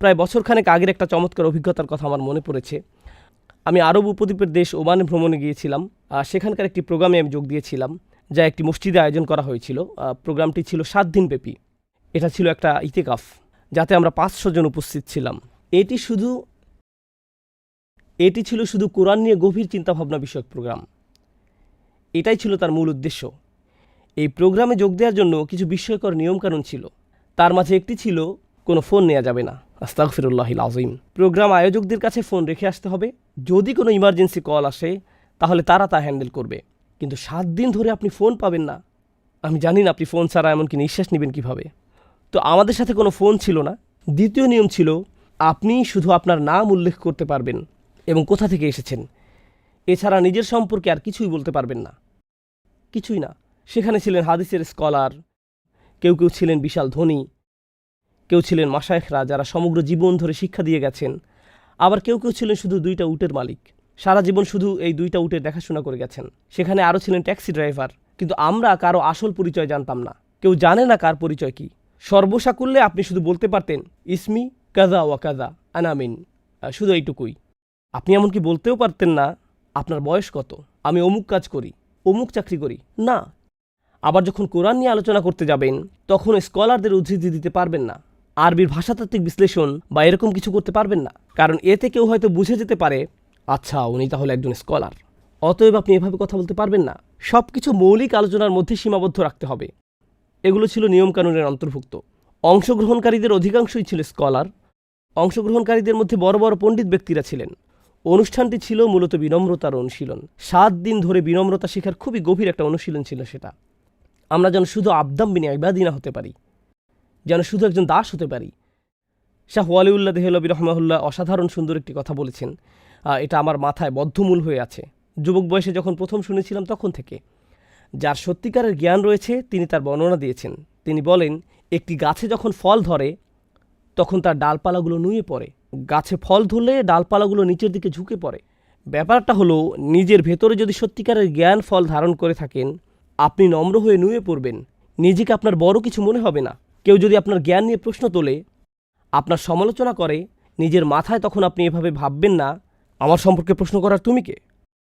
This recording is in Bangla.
প্রায় বছরখানেক আগের একটা চমৎকার অভিজ্ঞতার কথা আমার মনে পড়েছে। আমি আরব উপদ্বীপের দেশ ওমানে ভ্রমণে গিয়েছিলাম। সেখানকার একটি প্রোগ্রামে আমি যোগ দিয়েছিলাম, যা একটি মসজিদে আয়োজন করা হয়েছিল। প্রোগ্রামটি ছিল সাত দিনব্যাপী এটা ছিল একটা ইতেকাফ, যাতে আমরা পাঁচশো জন উপস্থিত ছিলাম। এটি শুধু, এটি ছিল শুধু কোরআন নিয়ে গভীর চিন্তাভাবনা বিষয়ক প্রোগ্রাম। এটাই ছিল তার মূল উদ্দেশ্য। এই প্রোগ্রামে যোগ দেওয়ার জন্য কিছু বিস্ময়কর নিয়মকানুন ছিল। তার মাঝে একটি ছিল কোনো ফোন নেওয়া যাবে না। আস্তাগফিরুল্লাহ আজিম প্রোগ্রাম আয়োজকদের কাছে ফোন রেখে আসতে হবে। যদি কোনো ইমার্জেন্সি কল আসে, তাহলে তারা তা হ্যান্ডেল করবে। কিন্তু সাত দিন ধরে আপনি ফোন পাবেন না। আমি জানি না আপনি ফোন ছাড়া এমনকি নিঃশ্বাস নেবেন কীভাবে। তো আমাদের সাথে কোনো ফোন ছিল না। দ্বিতীয় নিয়ম ছিল, আপনি শুধু আপনার নাম উল্লেখ করতে পারবেন এবং কোথা থেকে এসেছেন। এছাড়া নিজের সম্পর্কে আর কিছুই বলতে পারবেন না। কিছুই না। সেখানে ছিলেন হাদিসের স্কলার কেউ কেউ ছিলেন বিশাল ধনী। কেউ ছিলেন মাসায়েখরা যারা সমগ্র জীবন ধরে শিক্ষা দিয়ে গেছেন। আবার কেউ কেউ ছিলেন শুধু দুইটা উটের মালিক। সারা জীবন শুধু এই দুইটা উটের দেখাশোনা করে গেছেন। সেখানে আরও ছিলেন ট্যাক্সি ড্রাইভার। কিন্তু আমরা কারও আসল পরিচয় জানতাম না। কেউ জানে না কার পরিচয় কি। সর্বসাকুল্যে আপনি শুধু বলতে পারতেন, ইসমি কাজা ওয়া কাজা আনামিন শুধু এইটুকুই। আপনি এমনকি বলতেও পারতেন না, আপনার বয়স কত? আমি অমুক কাজ করি, অমুক চাকরি করি। না। আবার যখন কোরআন নিয়ে আলোচনা করতে যাবেন তখন স্কলারদের উদ্ধৃতি দিতে পারবেন না। আরবির ভাষাতাত্ত্বিক বিশ্লেষণ বা এরকম কিছু করতে পারবেন না। কারণ এতে কেউ হয়তো বুঝে যেতে পারে আচ্ছা উনি তাহলে একজন স্কলার। অতএব আপনি এভাবে কথা বলতে পারবেন না। সব কিছু মৌলিক আলোচনার মধ্যে সীমাবদ্ধ রাখতে হবে। এগুলো ছিল নিয়মকানুনের অন্তর্ভুক্ত। অংশগ্রহণকারীদের অধিকাংশই ছিল স্কলার। অংশগ্রহণকারীদের মধ্যে বড় বড় পণ্ডিত ব্যক্তিরা ছিলেন। অনুষ্ঠানটি ছিল মূলত বিনম্রতার অনুশীলন। সাত দিন ধরে বিনম্রতা শেখার খুবই গভীর একটা অনুশীলন ছিল সেটা। আমরা যেন শুধু আবদাম বিনে ইবাদিনা হতে পারি। যেন শুধু একজন দাস হতে পারি। শাহ ওয়ালিউল্লাহ দেহলবি রহমাহুল্লাহ অসাধারণ সুন্দর একটি কথা বলেছেন। এটা আমার মাথায় বদ্ধমূল হয়ে আছে। যুবক বয়সে যখন প্রথম শুনেছিলাম তখন থেকে। যার সত্যিকারের জ্ঞান রয়েছে, তিনি তার বর্ণনা দিয়েছেন। তিনি বলেন, একটি গাছে যখন ফল ধরে, তখন তার ডালপালাগুলো নুয়ে পড়ে। গাছে ফল ধরলে ডালপালাগুলো নিচের দিকে ঝুঁকে পড়ে। ব্যাপারটা হলো, নিজের ভেতরে যদি সত্যিকারের জ্ঞান ফল ধারণ করে থাকেন, আপনি নম্র হয়ে নুয়ে পড়বেন। নিজেকে আপনার বড় কিছু মনে হবে না। কেউ যদি আপনার জ্ঞান নিয়ে প্রশ্ন তোলে, আপনার সমালোচনা করে, নিজের মাথায় তখন আপনি এভাবে ভাববেন না, আমার সম্পর্কে প্রশ্ন করার তুমি কে?